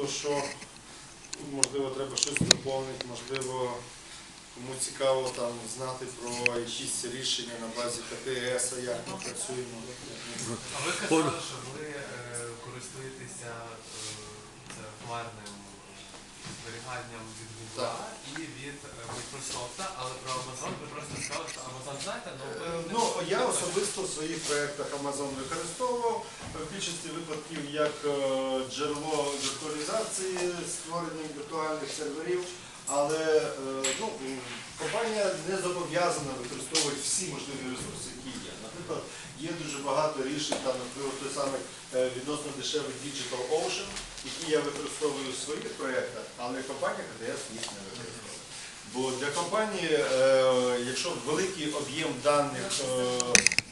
хто що, можливо, треба щось доповнити, можливо, кому цікаво там знати про якісь рішення на базі КТС, як ми працюємо. А ви казали, що ви е, користуєтеся е, хмарним зберіганням від Google Так. і від е, Microsoft, але про Amazon ви просто сказали, що Amazon знаєте, але ви Е, не Ну, я особисто в своїх проєктах Amazon використовував в більшості випадків як е, джерело віртуалізації, створення віртуальних серверів, але е, ну, м, компанія не зобов'язана використовувати всі можливі ресурси, які є. Наприклад, є дуже багато рішень, там, наприклад, той самий е, відносно дешевий Digital Ocean, який я використовую в своїх проєктах, але компанія КДС їх не використовує. Бо для компанії, е, якщо великий об'єм даних е,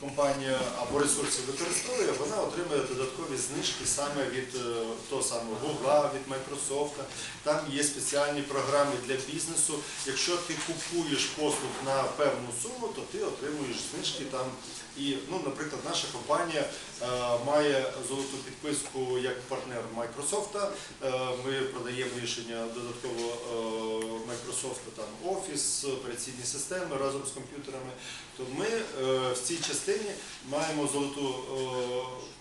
компанія або ресурсів використовує, вона отримує додаткові знижки саме від е, того самого Google, від Microsoft. Там є спеціальні програми для бізнесу. Якщо ти купуєш послуг на певну суму, то ти отримуєш знижки там. І, ну, наприклад, наша компанія е, має золоту підписку як партнер Microsoft. Е, ми продаємо рішення додатково е, Microsoft, там Office, операційні системи разом з комп'ютерами. То ми е, в цій частині маємо золоту е,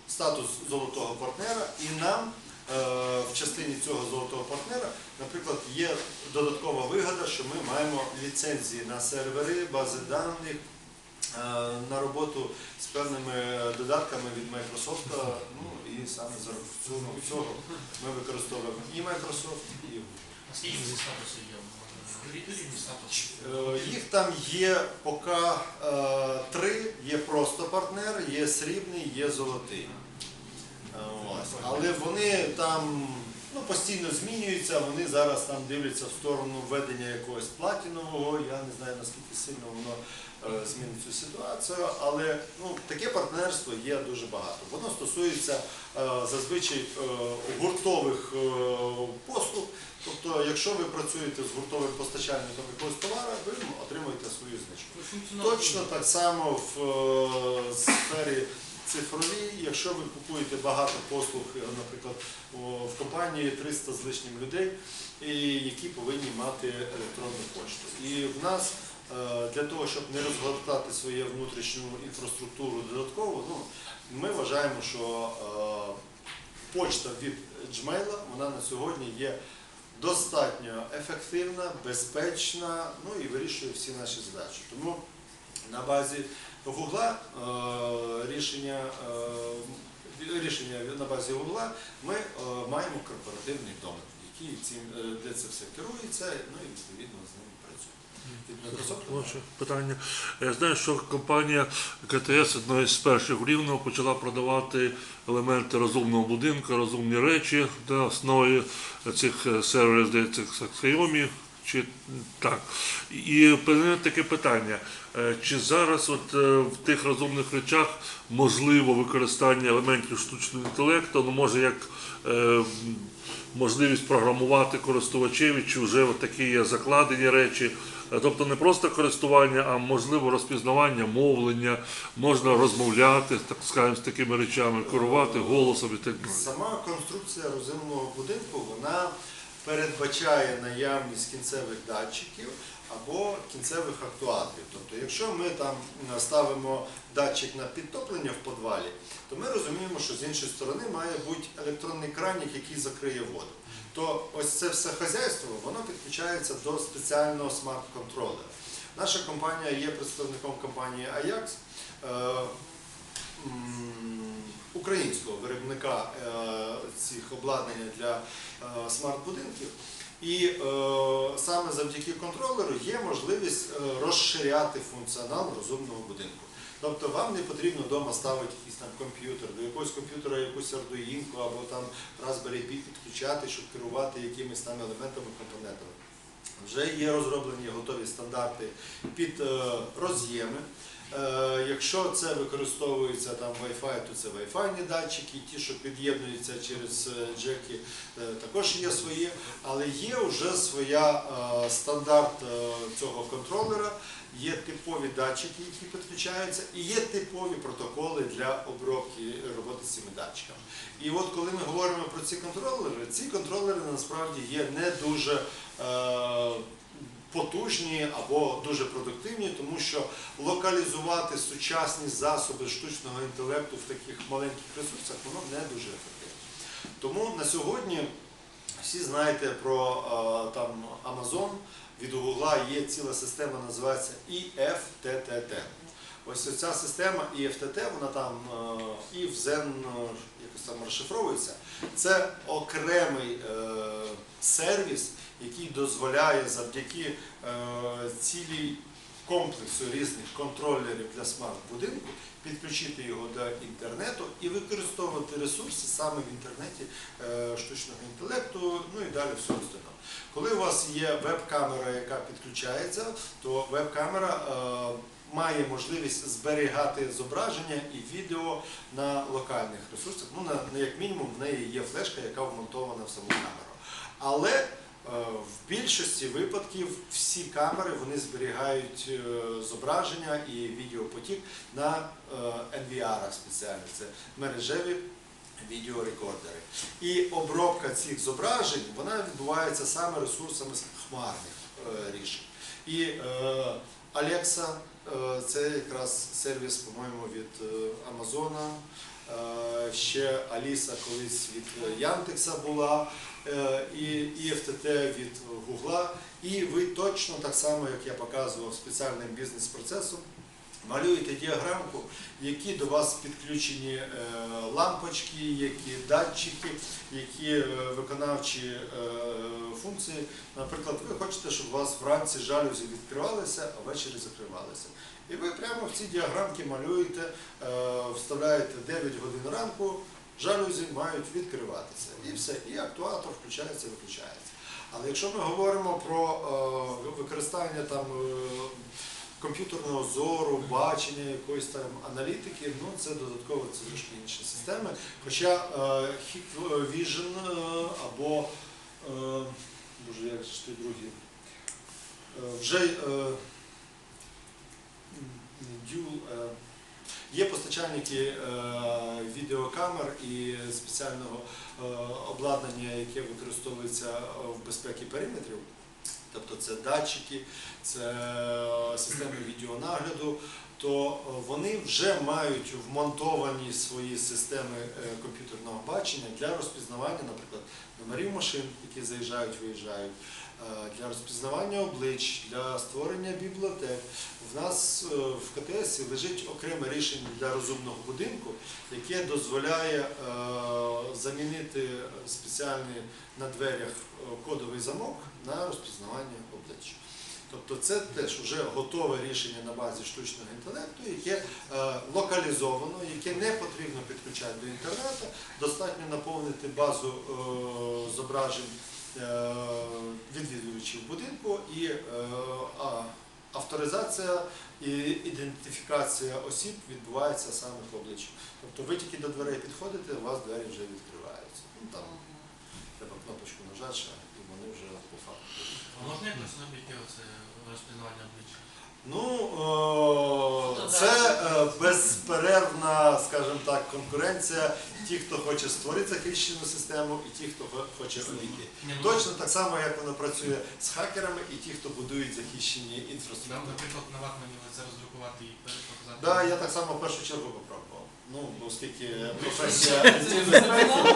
статус золотого партнера, і нам е, в частині цього золотого партнера, наприклад, є додаткова вигода, що ми маємо ліцензії на сервери, бази даних. е, На роботу з певними додатками від Microsoft, ну і саме за цього ми використовуємо і Microsoft, і Google. Е, Їх там є поки е, три. Є просто партнер, є срібний, є золотий. Е, Але вони там ну, постійно змінюються, вони зараз там дивляться в сторону введення якогось платінового. Я не знаю наскільки сильно воно змінить цю ситуацію, але ну, таке партнерство є дуже багато. Воно стосується зазвичай гуртових послуг. Тобто, якщо ви працюєте з гуртовим постачальником якогось товару, ви отримуєте свою знижку. Точно так само в е, сфері цифровій, якщо ви купуєте багато послуг, е, наприклад, в компанії 300 з лишнім людей, які повинні мати електронну пошту. І в нас е, для того, щоб не розгортати свою внутрішню інфраструктуру додатково, ну, ми вважаємо, що е, почта від Gmail, вона на сьогодні є достатньо ефективна, безпечна, ну і вирішує всі наші задачі. Тому на базі Гугла е, рішення, е, рішення на базі Гугла ми е, маємо корпоративний домен, який де це все керується, ну і відповідно з ним Ваше питання. Я знаю, що компанія КТС одною з перших Рівного почала продавати елементи розумного будинку, розумні речі на основі цих серверів, здається, Xiaomi. Чи так? І таке питання. Е, Чи зараз от е, в тих розумних речах можливо використання елементів штучного інтелекту, ну може як е, можливість програмувати користувачеві, чи вже такі є закладені речі, тобто не просто користування, а можливо розпізнавання мовлення, можна розмовляти, так скажемо, з такими речами, керувати голосом і так далі. Сама конструкція розумного будинку вона передбачає наявність кінцевих датчиків або кінцевих актуаторів. Тобто, якщо ми там ставимо датчик на підтоплення в подвалі, то ми розуміємо, що з іншої сторони має бути електронний кранік, який закриє воду. То ось це все хазяйство, воно підключається до спеціального смарт-контролера. Наша компанія є представником компанії Ajax. Е, українського виробника е, цих обладнання для е, смарт-будинків. І саме завдяки контролеру є можливість розширяти функціонал розумного будинку. Тобто вам не потрібно вдома ставити якийсь там комп'ютер, до якогось комп'ютера якусь Arduino або там Raspberry Pi підключати, щоб керувати якимись там елементами компонентами. Вже є розроблені готові стандарти під е, роз'єми. Е, Якщо це використовується там Wi-Fi, то це Wi-Fi датчики, ті, що під'єднуються через е, джеки, також є свої, але є вже своя стандарт цього контролера, є типові датчики, які підключаються, і є типові протоколи для обробки роботи з цими датчиками. І от коли ми говоримо про ці контролери, ці контролери насправді є не дуже е, потужні або дуже продуктивні, тому що локалізувати сучасні засоби штучного інтелекту в таких маленьких ресурсах воно не дуже ефективно. Тому на сьогодні всі знаєте про е, там Amazon, від Google є ціла система, називається EFTTT. Ось ця система EFTT, вона там е, і в Zen е, якось там розшифровується. Це окремий е, сервіс, який дозволяє завдяки цілій комплексу різних контролерів для смарт-будинку підключити його до інтернету і використовувати ресурси саме в інтернеті е, штучного інтелекту, ну і далі все остальне. Коли у вас є веб-камера, яка підключається, то веб-камера е, має можливість зберігати зображення і відео на локальних ресурсах. Ну, як мінімум, в неї є флешка, яка вмонтована в саму камеру. Але в більшості випадків всі камери вони зберігають е, зображення і відеопотік на е, NVR спеціально. Це мережеві відеорекордери. І обробка цих зображень вона відбувається саме ресурсами хмарних е, рішень. І е, Alexa е, це якраз сервіс, по-моєму, від е, Амазона. Е, ще Аліса колись від е, Яндекса була, е, і, і від Гугла. І ви точно так само, як я показував спеціальним бізнес-процесом, малюєте діаграмку, які до вас підключені е, лампочки, які датчики, які е, виконавчі е, функції. Наприклад, ви хочете, щоб у вас вранці жалюзі відкривалися, а ввечері закривалися. І ви прямо в ці діаграмки малюєте, е, вставляєте 9 годин ранку, жалюзі мають відкриватися. І все, і актуатор включається, виключається. Але якщо ми говоримо про е, використання там е, комп'ютерного зору, бачення якоїсь там аналітики, ну це додатково це трошки інші системи. Хоча е, Hikvision е, або боже, як ж той другий, е, вже е, Dual, Є постачальники е, відеокамер і спеціального е, обладнання, яке використовується е, в безпеці периметрів. Тобто це датчики, це системи відеонагляду, то вони вже мають вмонтовані свої системи комп'ютерного бачення для розпізнавання, наприклад, номерів машин, які заїжджають, виїжджають, для розпізнавання облич, для створення бібліотек. В нас е, в КТС лежить окреме рішення для розумного будинку, яке дозволяє е, замінити спеціальний на дверях е, кодовий замок на розпізнавання обличчя. Тобто це теж вже готове рішення на базі штучного інтелекту, яке е, локалізовано, яке не потрібно підключати до інтернету, достатньо наповнити базу е, зображень е, відвідувачів будинку і е, авторизація і ідентифікація осіб відбувається саме по обличчю. Тобто ви тільки до дверей підходите, у вас двері вже відкриваються. Ну, там треба кнопочку нажати, і вони вже по факту. А можна якось робити оце розпізнавання обличчя? Ну, це е, безперервна, скажімо так, конкуренція. Ті, хто хоче створити захищену систему, і ті, хто хоче обійти. Ну, Точно так само, як вона працює з хакерами, і ті, хто будують захищені інфраструктури. наприклад, на ватмані це роздрукувати і показати. Да, я так само в першу чергу попробував. Ну, оскільки професія безпеки,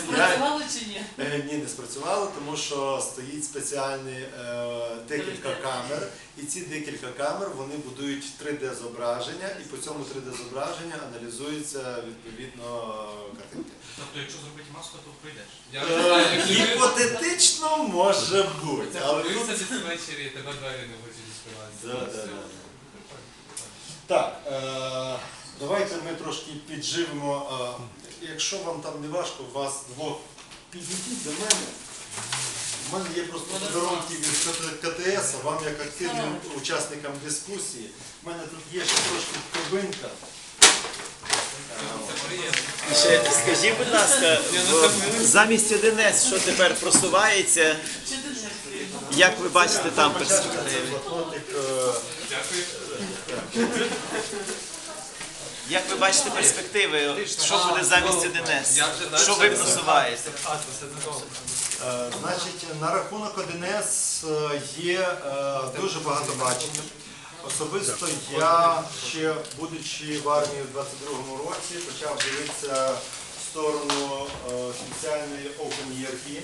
Спрацювало чи ні? Е, Ні, не спрацювало, тому що стоїть спеціальні е, декілька камер, і ці декілька камер вони будують 3D-зображення, і по цьому 3D-зображенню аналізується відповідно е, картинки. Тобто, якщо зробити маску, то прийдеш. Я не знаю, Е, як ти Гіпотетично може бути, але тут... десь ввечері, тебе двері не хочуть. Да. Так, е, давайте ми трошки підживемо. е, Якщо вам там не важко, вас двох підійдіть до мене. У мене є просто подарунки від КТС, а вам як активним учасникам дискусії. У мене тут є ще трошки торбинка. Ще скажіть, будь ласка, замість 1С, що тепер просувається, як ви бачите там перспективи? Як ви бачите перспективи? Що буде замість 1С? Я вже Що ви просуваєте? Е, Значить, на рахунок 1С е, є е, дуже багато бачень. Особисто я ще, будучи в армії в 22-му році, почав дивитися в сторону спеціальної OpenERP.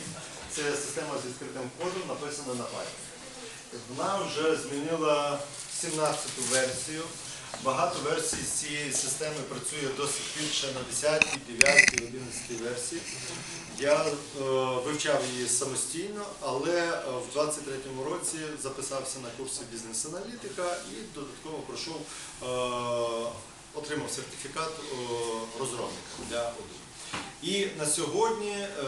Це система з відкритим кодом, написана на Python. Вона вже змінила 17-ту версію. Багато версій з цієї системи працює досить більше на 10, 9, 11 версії. Я е, вивчав її самостійно, але е, в 23-му році записався на курси бізнес-аналітика і додатково пройшов, е, отримав сертифікат е, розробника для ОДУ. І на сьогодні е,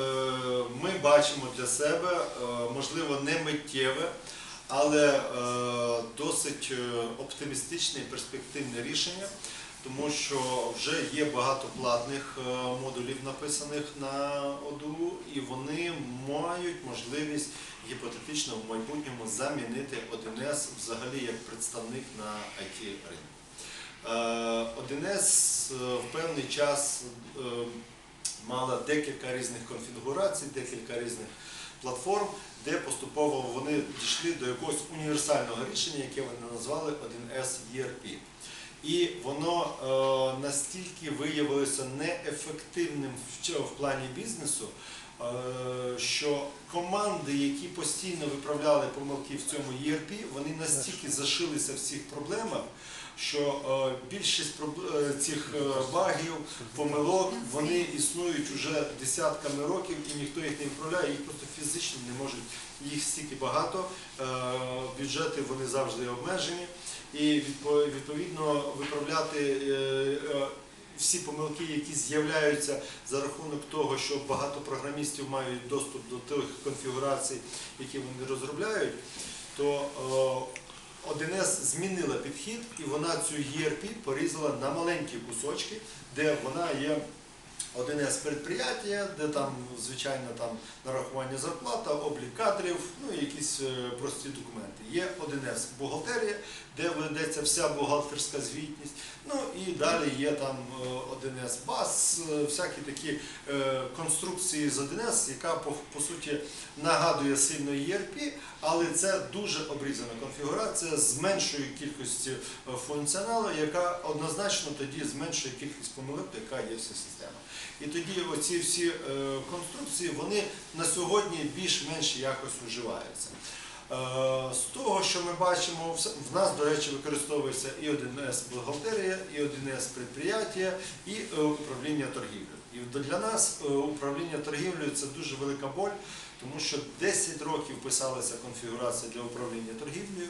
ми бачимо для себе, е, можливо, не миттєве, але е, досить е, оптимістичне і перспективне рішення, тому що вже є багато платних е, модулів написаних на ОДУ, і вони мають можливість гіпотетично в майбутньому замінити 1С взагалі як представник на it ринку. Е, 1С е, в певний час мала декілька різних конфігурацій, декілька різних платформ, де поступово вони дійшли до якогось універсального рішення, яке вони назвали 1С ERP. І воно е, настільки виявилося неефективним в, в плані бізнесу, е, що команди, які постійно виправляли помилки в цьому ERP, вони настільки зашилися в цих проблемах, що е, більшість е, цих е, багів, помилок, вони існують вже десятками років і ніхто їх не виправляє, їх просто фізично не можуть, їх стільки багато, бюджети вони завжди обмежені. І відповідно виправляти всі помилки, які з'являються за рахунок того, що багато програмістів мають доступ до тих конфігурацій, які вони розробляють, то 1С змінила підхід і вона цю ЄРП порізала на маленькі кусочки, де вона є 1С предприятия, де там звичайно там нарахування зарплата, облік кадрів, ну і якісь е, прості документи. Є 1С бухгалтерія, де ведеться вся бухгалтерська звітність. Ну і далі є там е, 1С баз, е, всякі такі е, конструкції з 1С, яка по, по суті нагадує сильно ERP, але це дуже обрізана конфігурація з меншою кількістю е, функціоналу, яка однозначно тоді зменшує кількість помилок, яка є вся система. І тоді оці всі е, конструкції вони на сьогодні більш-менш якось вживаються. Е, З того, що ми бачимо, в нас, до речі, використовується і 1С бухгалтерія, і 1С предприятия, і е, управління торгівлею. І для нас е, управління торгівлею це дуже велика боль, тому що 10 років писалася конфігурація для управління торгівлею.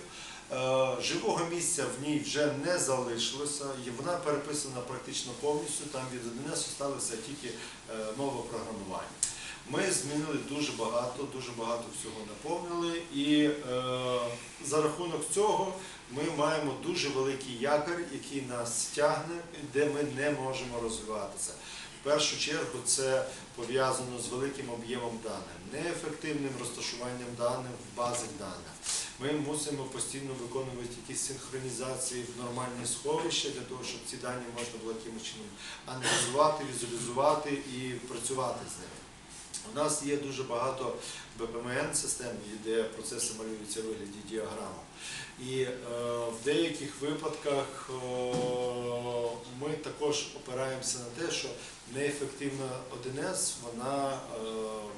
Е, Живого місця в ній вже не залишилося, і вона переписана практично повністю. Там від 1С залишилося тільки е, нове програмування. Ми змінили дуже багато, дуже багато всього наповнили, і е, за рахунок цього ми маємо дуже великий якорь, який нас тягне, де ми не можемо розвиватися. Першу чергу це пов'язано з великим об'ємом даних, неефективним розташуванням даних в базах даних. Ми мусимо постійно виконувати якісь синхронізації в нормальні сховища для того, щоб ці дані можна було якимось чином аналізувати, візуалізувати і працювати з ними. У нас є дуже багато БПМН систем, де процеси малюються в вигляді діаграм. І е, в деяких випадках е, ми також опираємося на те, що неефективна 1С вона е,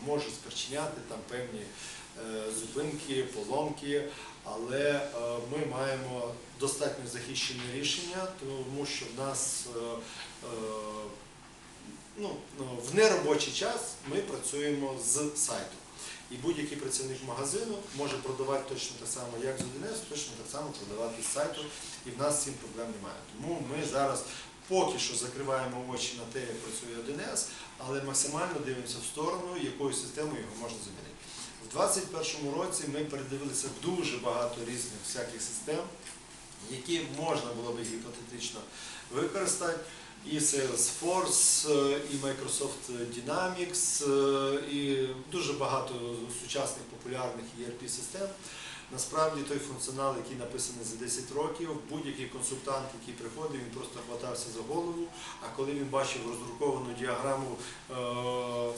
може спричиняти там певні е, зупинки, поломки, але е, ми маємо достатньо захищене рішення, тому що в нас е, е, ну, ну, в неробочий час ми працюємо з сайту. І будь-який працівник магазину може продавати точно так само, як з 1С, точно так само продавати з сайту, і в нас цим проблем немає. Тому ми зараз поки що закриваємо очі на те, як працює 1С, але максимально дивимося в сторону, якою системою його можна замінити. В 2021 році ми передивилися дуже багато різних всяких систем, які можна було би гіпотетично використати. І Salesforce, і Microsoft Dynamics, е, і дуже багато сучасних популярних ERP-систем. Насправді той функціонал, який написаний за 10 років, будь-який консультант, який приходив, він просто хватався за голову. А коли він бачив роздруковану діаграму е,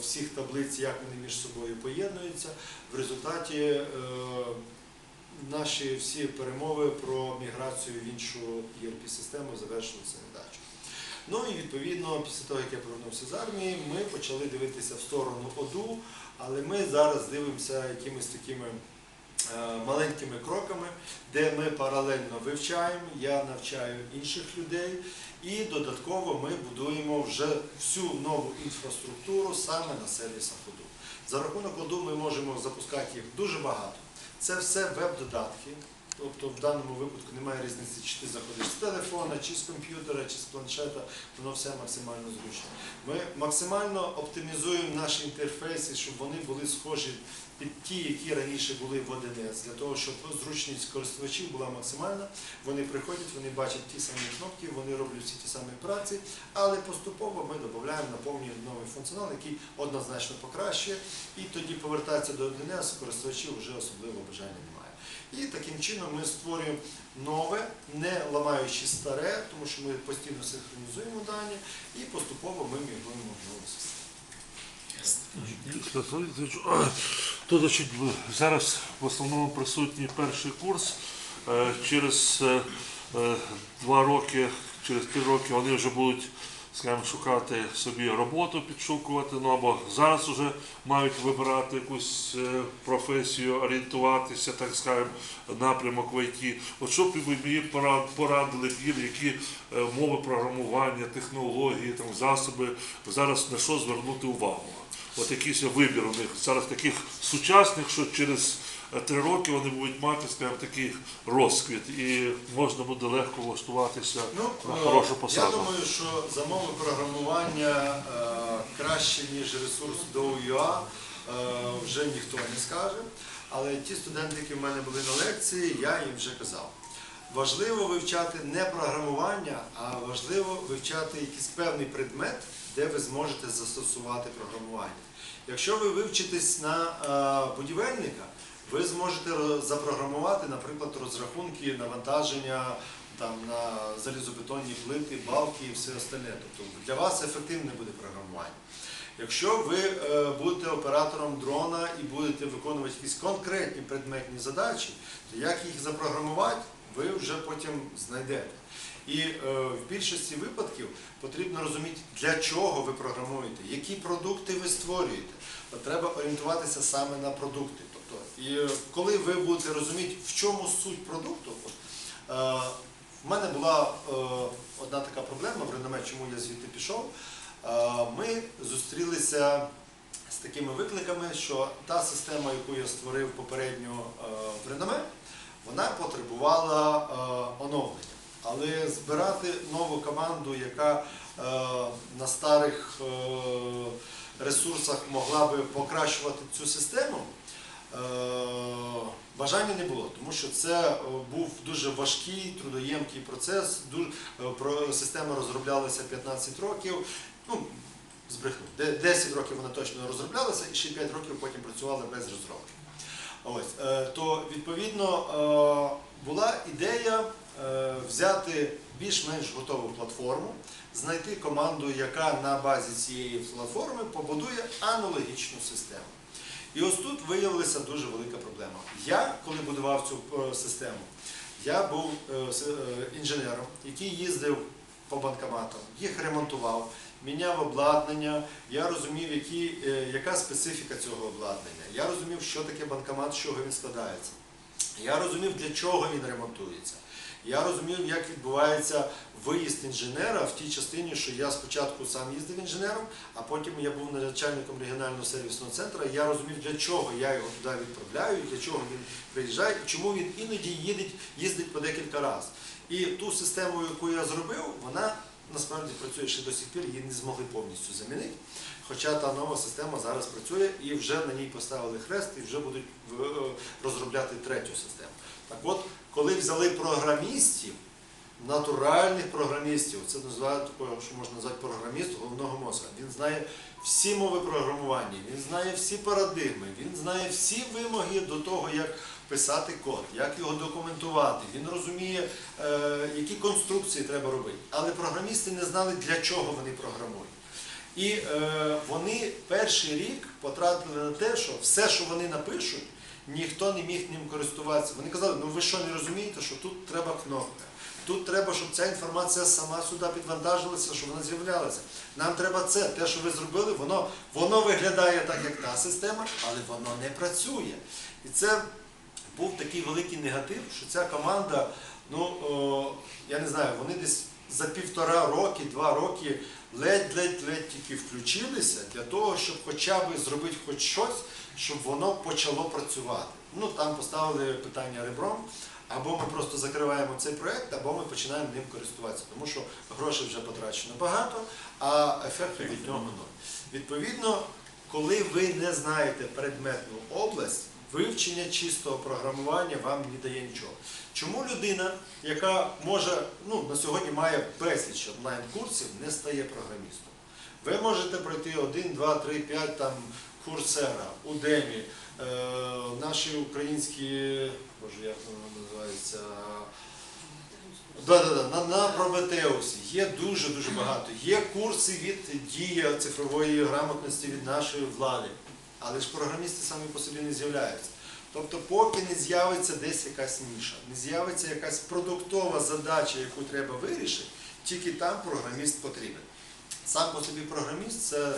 всіх таблиць, як вони між собою поєднуються, в результаті е, наші всі перемови про міграцію в іншу ERP-систему завершилися невдачею. Ну і відповідно, після того, як я повернувся з армії, ми почали дивитися в сторону ОДУ, але ми зараз дивимося якимись такими е, маленькими кроками, де ми паралельно вивчаємо, я навчаю інших людей, і додатково ми будуємо вже всю нову інфраструктуру саме на сервісах ОДУ. За рахунок ОДУ ми можемо запускати їх дуже багато. Це все веб-додатки. Тобто в даному випадку немає різниці, чи ти заходиш з телефона, чи з комп'ютера, чи з планшета, воно все максимально зручно. Ми максимально оптимізуємо наші інтерфейси, щоб вони були схожі під ті, які раніше були в 1С, для того, щоб зручність користувачів була максимальна. Вони приходять, вони бачать ті самі кнопки, вони роблять всі ті самі праці, але поступово ми додаємо, наповнюємо новий функціонал, який однозначно покращує, і тоді повертатися до 1С користувачів вже особливо бажання. І таким чином ми створюємо нове, не ламаючи старе, тому що ми постійно синхронізуємо дані і поступово ми мігруємо в нову систему. Тут значить, зараз в основному присутній перший курс. Е, Через е, е, два роки, через три роки вони вже будуть скажімо, шукати собі роботу, підшукувати, ну або зараз вже мають вибирати якусь е, професію, орієнтуватися, так скажемо, напрямок в ІТ. От що б мені порадили їм, які е, мови програмування, технології, там, засоби, зараз на що звернути увагу? От якийсь вибір у них зараз таких сучасних, що через три роки вони будуть мати, скажімо, такий розквіт, і можна буде легко влаштуватися Ну, на е, хорошу Я думаю, що за мови програмування е, краще, ніж ресурс до е, вже ніхто не скаже. Але ті студенти, які в мене були на лекції, я їм вже казав. Важливо вивчати не програмування, а важливо вивчати якийсь певний предмет, де ви зможете застосувати програмування. Якщо ви вивчитесь на е, будівельника, ви зможете запрограмувати, наприклад, розрахунки навантаження там, на залізобетонні плити, балки і все остальне. Тобто для вас ефективне буде програмування. Якщо ви е, будете оператором дрона і будете виконувати якісь конкретні предметні задачі, то як їх запрограмувати, ви вже потім знайдете. І е, в більшості випадків потрібно розуміти, для чого ви програмуєте, які продукти ви створюєте. Треба орієнтуватися саме на продукти. І е, коли ви будете розуміти, в чому суть продукту, е, в мене була е, одна така проблема в реноме, чому я звідти пішов. Ми зустрілися з такими викликами, що та система, яку я створив попередньо в реноме, вона потребувала оновлення. Але збирати нову команду, яка на старих ресурсах могла би покращувати цю систему, бажання не було, тому що це е, був дуже важкий, трудоємкий процес. Е, система розроблялася 15 років. Ну, збрехну. 10 років вона точно розроблялася, і ще 5 років потім працювала без розробки. Ось, е, то відповідно е, була ідея е, взяти більш-менш готову платформу, знайти команду, яка на базі цієї платформи побудує аналогічну систему. І ось тут виявилася дуже велика проблема. Я, коли будував цю е, систему, я був е, е, інженером, який їздив по банкоматам, їх ремонтував, міняв обладнання. Я розумів, які, яка специфіка цього обладнання. Я розумів, що таке банкомат, з чого він складається. Я розумів, для чого він ремонтується. Я розумів, як відбувається виїзд інженера в тій частині, що я спочатку сам їздив інженером, а потім я був начальником регіонального сервісного центру. Я розумів, для чого я його туди відправляю, для чого він приїжджає, і чому він іноді їздить, їздить по декілька разів. І ту систему, яку я зробив, вона насправді працює ще до сих пір, її не змогли повністю замінити. Хоча та нова система зараз працює і вже на ній поставили хрест і вже будуть е, розробляти третю систему. Так от, коли взяли програмістів, натуральних програмістів, це називають такого, що можна назвати програміст головного мозка. Він знає всі мови програмування, він знає всі парадигми, він знає всі вимоги до того, як писати код, як його документувати. Він розуміє, е, які конструкції треба робити. Але програмісти не знали, для чого вони програмують. І е, вони перший рік потратили на те, що все, що вони напишуть, ніхто не міг ним користуватися. Вони казали, ну ви що не розумієте, що тут треба кнопка. Тут треба, щоб ця інформація сама сюди підвантажилася, щоб вона з'являлася. Нам треба це. Те, що ви зробили, воно, воно виглядає так, як та система, але воно не працює. І це був такий великий негатив, що ця команда, ну о, я не знаю, вони десь за півтора роки, два роки ледь-ледь-ледь тільки включилися для того, щоб хоча б зробити хоч щось, щоб воно почало працювати. Ну там поставили питання ребром. Або ми просто закриваємо цей проект, або ми починаємо ним користуватися, тому що грошей вже потрачено багато, а ефекту від нього нуль. Відповідно, коли ви не знаєте предметну область, вивчення чистого програмування вам не дає нічого. Чому людина, яка може, ну на сьогодні має безліч онлайн-курсів, не стає програмістом? Ви можете пройти 1, 2, 3, 5 там курсера, Udemy, е, наші українські, боже, як воно називається, Да, да, да, на, на Прометеусі є дуже дуже багато. Є курси від дія цифрової грамотності від нашої влади, але ж програмісти самі по собі не з'являються. Тобто, поки не з'явиться десь якась ніша, не з'явиться якась продуктова задача, яку треба вирішити, тільки там програміст потрібен. Сам по собі програміст це е,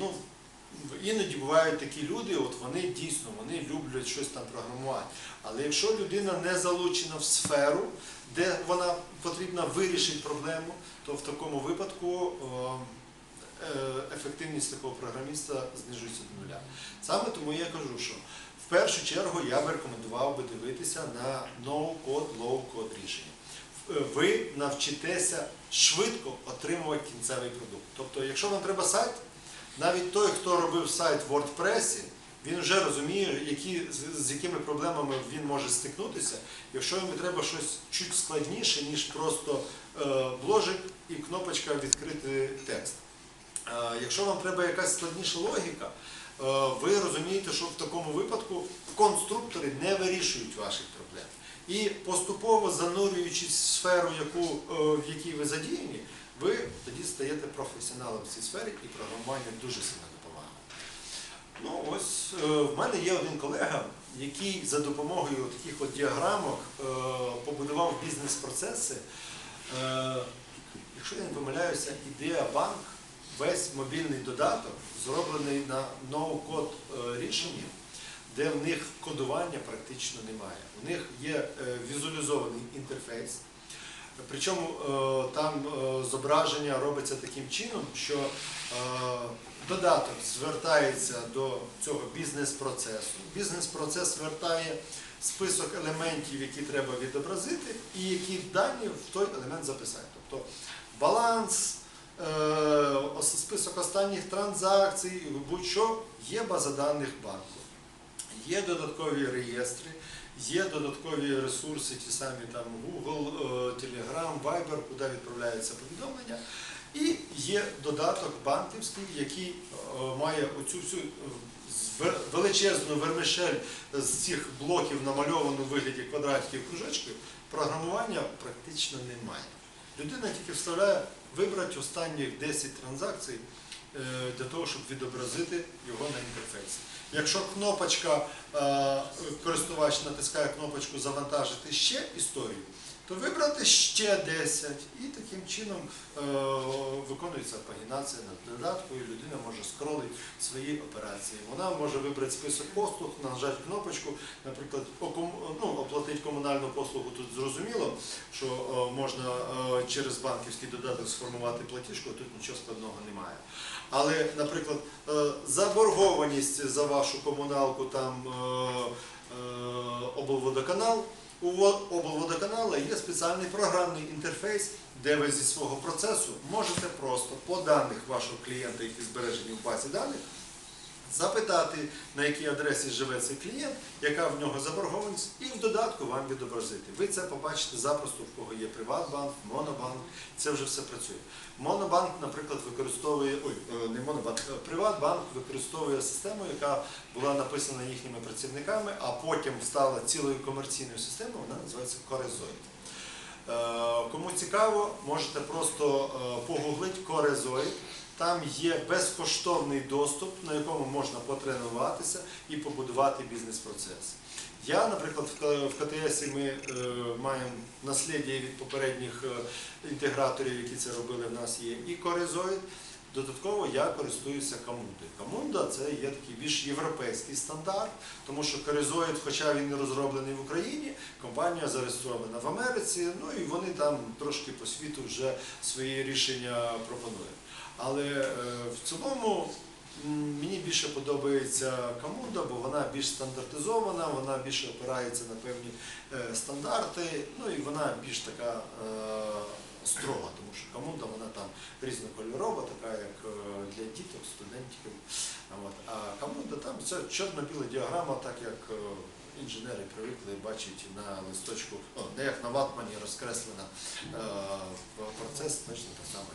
ну, іноді бувають такі люди, от вони дійсно вони люблять щось там програмувати. Але якщо людина не залучена в сферу, де вона потрібно вирішити проблему, то в такому випадку е, ефективність такого програміста знижується до нуля. Саме тому я кажу, що в першу чергу я би рекомендував би дивитися на no-code, low-code рішення. Е, Ви навчитеся швидко отримувати кінцевий продукт. Тобто, якщо вам треба сайт, навіть той, хто робив сайт в WordPress, він вже розуміє, які, з якими проблемами він може стикнутися, якщо йому треба щось чуть складніше, ніж просто е, бложик і кнопочка відкрити текст. Е, якщо вам треба якась складніша логіка, е, ви розумієте, що в такому випадку конструктори не вирішують ваших проблем. І поступово занурюючись в сферу, яку, е, в якій ви задіяні, ви тоді стаєте професіоналом в цій сфері і програмування дуже сильно допомагає. Ну ось в мене є один колега, який за допомогою таких от діаграмок побудував бізнес-процеси. Якщо я не помиляюся, ідея банк, весь мобільний додаток зроблений на ноу-код е, рішенні, де в них кодування практично немає. У них є е, візуалізований інтерфейс. Причому е, там зображення робиться таким чином, що додаток звертається до цього бізнес-процесу. Бізнес-процес звертає список елементів, які треба відобразити, і які дані в той елемент записати. Тобто баланс, список останніх транзакцій, будь-що є база даних банку. Є додаткові реєстри, є додаткові ресурси, ті самі там Google, е, Telegram, Viber, куди відправляються повідомлення. І є додаток банківський, який е, має оцю всю е, величезну вермишель з цих блоків намальовану в вигляді квадратиків кружечків. Програмування практично немає. Людина тільки вставляє вибрати останніх 10 транзакцій е, для того, щоб відобразити його на інтерфейсі. Якщо кнопочка, е, користувач натискає кнопочку Завантажити ще історію, то вибрати ще 10 і таким чином е, виконується пагінація на додатку, і людина може скролити свої операції. Вона може вибрати список послуг, нажати кнопочку, наприклад, ну, оплатити комунальну послугу тут зрозуміло, що е, можна е, через банківський додаток сформувати платіжку, тут нічого складного немає. Але, наприклад, заборгованість за вашу комуналку там облводоканал, У Во- облводоканала є спеціальний програмний інтерфейс, де ви зі свого процесу можете просто по даних вашого клієнта, які збережені в базі даних, запитати, на якій адресі живе цей клієнт, яка в нього заборгованість, і в додатку вам відобразити. Ви це побачите запросто, в кого є Приватбанк, Монобанк, це вже все працює. Монобанк, наприклад, використовує, ой, е, не Монобанк, е, Приватбанк використовує систему, яка була написана їхніми працівниками, а потім стала цілою комерційною системою, вона називається Корезоїд. Е, Кому цікаво, можете просто погуглити Корезоїд. Там є безкоштовний доступ, на якому можна потренуватися і побудувати бізнес-процес. Я, наприклад, в КТС ми е, маємо наслідя від попередніх е, інтеграторів, які це робили. В нас є і Корезоїд. Додатково я користуюся Камундою. Камунда це є такий більш європейський стандарт, тому що Корезоїд, хоча він не розроблений в Україні, компанія зареєстрована в Америці, ну і вони там трошки по світу вже свої рішення пропонують. Але е, в цілому мені більше подобається Камунда, бо вона більш стандартизована, вона більше опирається на певні е, стандарти, ну і вона більш така е, строга, тому що Камунда вона там різнокольорова, така як для діток, студентів. А. Камунда там це чорно-біла діаграма, так як інженери привикли бачити на листочку, о, не як на ватмані розкреслена процес, точно так само.